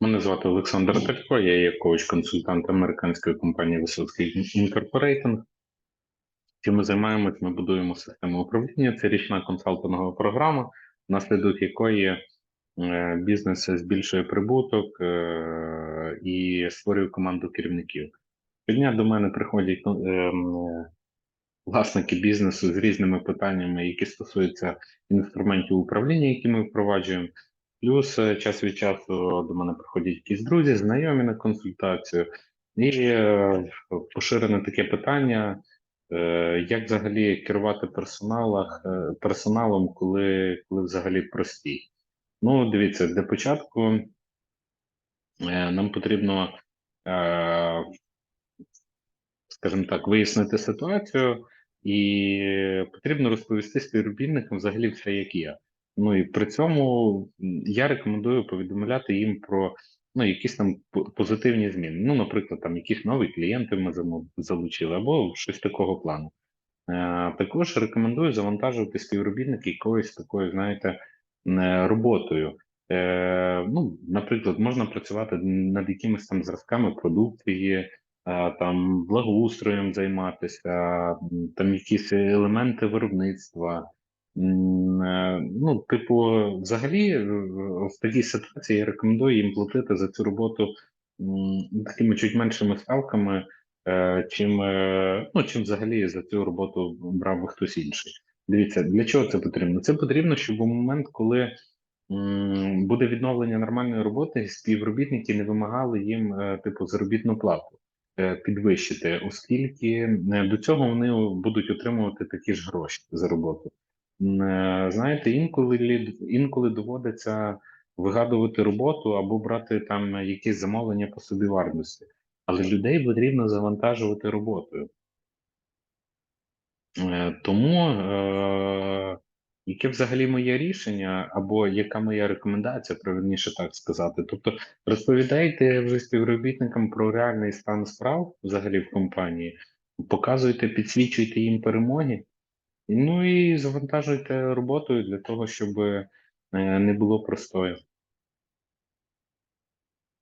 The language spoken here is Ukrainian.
Мене звати Олександр Телько, я є коуч-консультант американської компанії Висоцький Інкорпорейтинг. Чим ми займаємось? Ми будуємо систему управління. Це річна консалтингова програма, внаслідок якої е, бізнес збільшує прибуток е, і створює команду керівників. Щодня до мене приходять е, власники бізнесу з різними питаннями, які стосуються інструментів управління, які ми впроваджуємо. Плюс е, час від часу до мене приходять якісь друзі, знайомі на консультацію, і е, поширене таке питання, е, як взагалі керувати е, персоналом, коли, коли взагалі простій. Ну, дивіться, для початку е, нам потрібно, е, скажімо так, вияснити ситуацію, і потрібно розповісти співробітникам взагалі все, як є. Ну і при цьому я рекомендую повідомляти їм про ну, якісь там позитивні зміни. Ну, наприклад, там якісь нові клієнти ми залучили, або щось такого плану. Е, також рекомендую завантажувати співробітники якоюсь такою, знаєте, е, роботою. Е, ну, наприклад, можна працювати над якимись там зразками продукції, там благоустроєм займатися, там якісь елементи виробництва. Е, Ну, типу, взагалі, е, в такій ситуації я рекомендую їм платити за цю роботу такими чуть меншими ставками, е, чим, ну, чим взагалі за цю роботу брав би хтось інший. Дивіться, для чого це потрібно? Це потрібно, щоб у момент, коли буде відновлення нормальної роботи, співробітники не вимагали їм, типу, заробітну плату підвищити, оскільки до цього вони будуть отримувати такі ж гроші за роботу. Е, Знаєте, інколи інколи доводиться вигадувати роботу або брати там якісь замовлення по собівартості, але людей потрібно завантажувати роботою. Е, Тому е, яке взагалі моє рішення, або яка моя рекомендація, правильніше так сказати. Тобто розповідайте вже співробітникам про реальний стан справ взагалі в компанії, показуйте, підсвічуйте їм перемоги, ну і завантажуйте роботою для того, щоб е, не було простою.